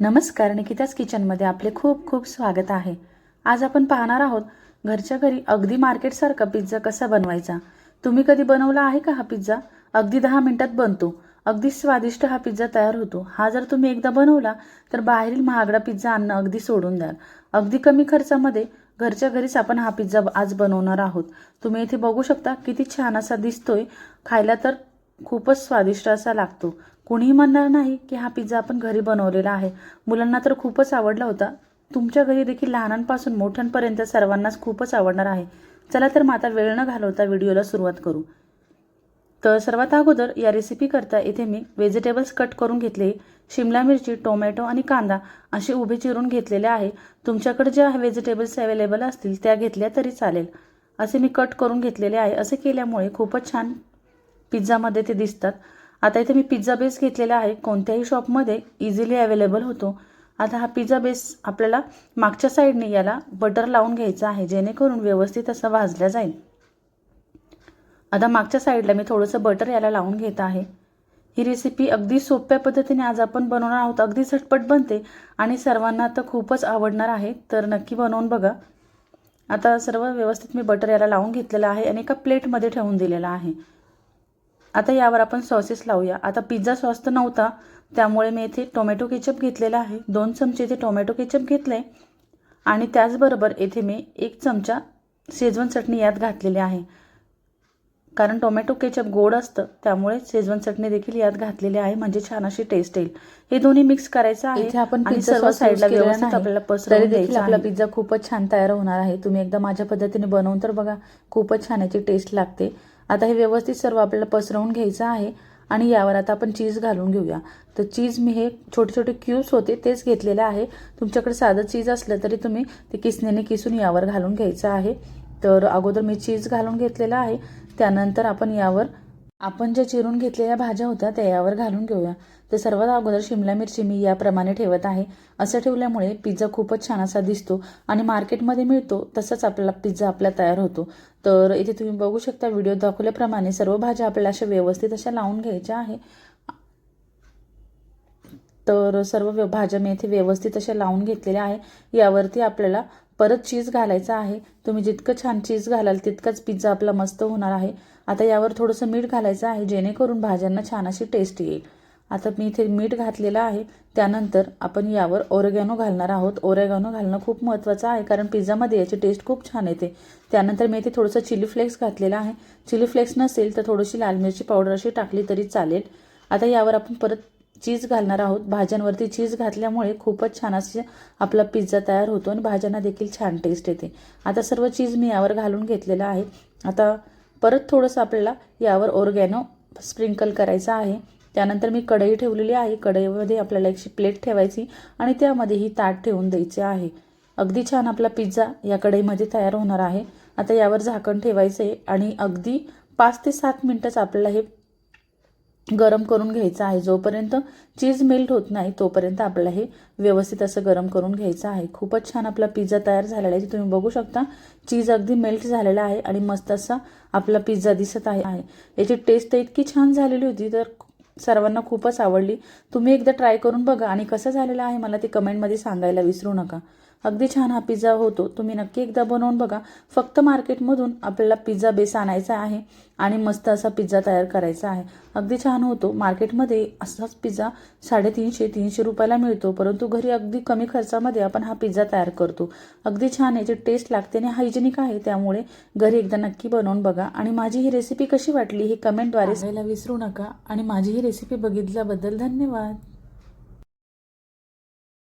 नमस्कार निकिताच किचनमध्ये आपले खूप खूप स्वागत आहे. आज आपण पाहणार आहोत घरच्या घरी अगदी मार्केटसारखा पिझ्झा कसा बनवायचा? तुम्ही कधी बनवला आहे का हा पिझ्झा? अगदी दहा मिनिटात बनतो. अगदी स्वादिष्ट हा पिझ्झा तयार होतो. हा जर तुम्ही एकदा बनवला तर बाहेरील महागडा पिझ्झा आणणं अगदी सोडून द्याल. अगदी कमी खर्चामध्ये घरच्या घरीच आपण हा पिझ्झा आज बनवणार आहोत. तुम्ही इथे बघू शकता किती छान असा दिसतोय. खायला तर खूपच स्वादिष्ट असा लागतो. कुणीही म्हणणार नाही की हा पिझ्झा आपण घरी बनवलेला आहे. मुलांना तर खूपच आवडला होता. तुमच्या घरी देखील लहानांपासून मोठ्यांपर्यंत सर्वांनाच खूपच आवडणार आहे. चला तर मग आता वेळ न घालवता व्हिडिओला सुरुवात करू. तर सर्वात अगोदर या रेसिपी करता इथे मी व्हेजिटेबल्स कट करून घेतले. शिमला मिरची टोमॅटो आणि कांदा असे उभे चिरून घेतलेले आहे. तुमच्याकडे ज्या व्हेजिटेबल्स अवेलेबल असतील त्या घेतल्या तरी चालेल. असे मी कट करून घेतलेले आहे. असे केल्यामुळे खूपच छान पिझ्झामध्ये ते दिसतात. आता इथे मी पिझ्झा बेस घेतलेला आहे. कोणत्याही शॉपमध्ये इझिली अवेलेबल होतो. आता हा पिझ्झा बेस आपल्याला मागच्या साईडने याला बटर लावून घ्यायचा आहे. जेणेकरून व्यवस्थित असा भाजला जाईल. आता मागच्या साईडला मी थोडंसं बटर याला लावून घेत आहे. ही रेसिपी अगदी सोप्या पद्धतीने आज आपण बनवणार आहोत. अगदी झटपट बनते आणि सर्वांना तर खूपच आवडणार आहे. तर नक्की बनवून बघा. आता सर्व व्यवस्थित मी बटर याला लावून घेतलेलं आहे आणि एका प्लेटमध्ये ठेवून दिलेला आहे. आता यावर आपण सॉसेस लावूया. आता पिझ्झा सॉस तर नव्हता. त्यामुळे मी इथे टोमॅटो केचप घेतलेला आहे. दोन चमचे इथे टोमॅटो केचप घेतले आणि त्याचबरोबर येथे मी एक चमचा शेजवान चटणी यात घातलेली आहे. कारण टोमॅटो केचप गोड असतं त्यामुळे शेजवान चटणी देखील यात घातलेली आहे. म्हणजे छान अशी टेस्ट येईल. हे दोन्ही मिक्स करायचं आहे. आपण आणि सर्व साईडला व्यवस्थित. आपल्याला पसरवून द्यायचं आपला. पिझ्झा खूपच छान तयार होणार आहे. तुम्ही एकदा माझ्या पद्धतीने बनवून तर बघा खूपच छान याची टेस्ट लागते. आता हे व्यवस्थित सर्व आपल्याला पसरवून घ्यायचं आहे आणि यावर आता आपण चीज घालून घेऊया. तर चीज मी हे छोटे छोटे क्यूब्स होते तेच घेतलेले आहे. तुमच्याकडे साधं चीज असलं तरी तुम्ही ते किसण्याने किसून यावर घालून घ्यायचं आहे. तर अगोदर मी चीज घालून घेतलेलं आहे. त्यानंतर आपण यावर आपण ज्या चिरून घेतलेल्या भाज्या होत्या त्या यावर घालून घेऊया. तर सर्वात अगोदर शिमला मिरची मी याप्रमाणे ठेवत आहे. असं ठेवल्यामुळे पिझ्झा खूपच छान असा दिसतो आणि मार्केटमध्ये मिळतो तसंच आपल्याला पिझ्झा आपला तयार होतो. तर इथे तुम्ही बघू शकता व्हिडिओ दाखवल्याप्रमाणे सर्व भाज्या आपल्याला अशा व्यवस्थित अशा लावून घ्यायच्या आहे. तर सर्व व्य- भाज्या मी इथे व्यवस्थित अशा लावून घेतलेल्या आहे. यावरती आपल्याला परत चीज घालायचं आहे. तुम्ही जितकं छान चीज घालाल तितकंच पिझ्झा आपला मस्त होणार आहे. आता यावर थोडंसं मीठ घालायचं आहे जेणेकरून भाज्यांना छान अशी टेस्ट येईल. आता मी इथे मीठ घातलेलं आहे. त्यानंतर आपण यावर ओरेगॅनो घालणार आहोत. ओरेगॅनो घालणं खूप महत्त्वाचं आहे कारण पिझ्झामध्ये याची टेस्ट खूप छान येते. त्यानंतर मी इथे थोडंसं चिली फ्लेक्स घातलेलं आहे. चिली फ्लेक्स नसेल तर थोडीशी लाल मिरची पावडर अशी टाकली तरी चालेल. आता यावर आपण परत चीज घालणार आहोत. भाज्यांवरती चीज घातल्यामुळे खूपच छान असे आपला पिझ्झा तयार होतो आणि भाज्यांना देखील छान टेस्ट येते. आता सर्व चीज मी यावर घालून घेतलेलं आहे. आता परत थोडंसं आपल्याला यावर ओरगॅनो स्प्रिंकल करायचं आहे. त्यानंतर मी कढई ठेवलेली आहे. कढईमध्ये आपल्याला एकशी प्लेट ठेवायची आणि त्यामध्ये ही ताट ठेवून द्यायचे आहे. अगदी छान आपला पिझ्झा या कढईमध्ये तयार होणार आहे. आता यावर झाकण ठेवायचं आहे आणि अगदी पाच ते सात मिनटंच आपल्याला हे गरम करून घ्यायचं आहे. जोपर्यंत चीज मेल्ट होत नाही तोपर्यंत आपल्याला हे व्यवस्थित असं गरम करून घ्यायचं आहे. खूपच छान आपला पिझ्झा तयार झालेला आहे. तुम्ही बघू शकता चीज अगदी मेल्ट झालेला आहे आणि मस्त असा आपला पिझ्झा दिसत आहे. याची टेस्ट तर इतकी छान झालेली होती तर सर्वांना खूपच आवडली. तुम्ही एकदा ट्राय करून बघा. आणि कसं झालेलं आहे मला ते कमेंटमध्ये सांगायला विसरू नका. अगदी छान हा पिझ्झा होतो. तुम्ही नक्की एकदा बनवून बघा. फक्त मार्केटमधून आपल्याला पिझ्झा बेस आणायचा आहे आणि मस्त असा पिझ्झा तयार करायचा आहे. अगदी छान होतो. मार्केटमध्ये असाच पिझ्झा साडेतीनशे तीनशे रुपयाला मिळतो. परंतु घरी अगदी कमी खर्चामध्ये आपण हा पिझ्झा तयार करतो. अगदी छान याची टेस्ट लागते आणि हायजेनिक आहे त्यामुळे घरी एकदा नक्की बनवून बघा. आणि माझी ही रेसिपी कशी वाटली ही कमेंटद्वारे सांगायला विसरू नका. आणि माझी ही रेसिपी बघितल्याबद्दल धन्यवाद.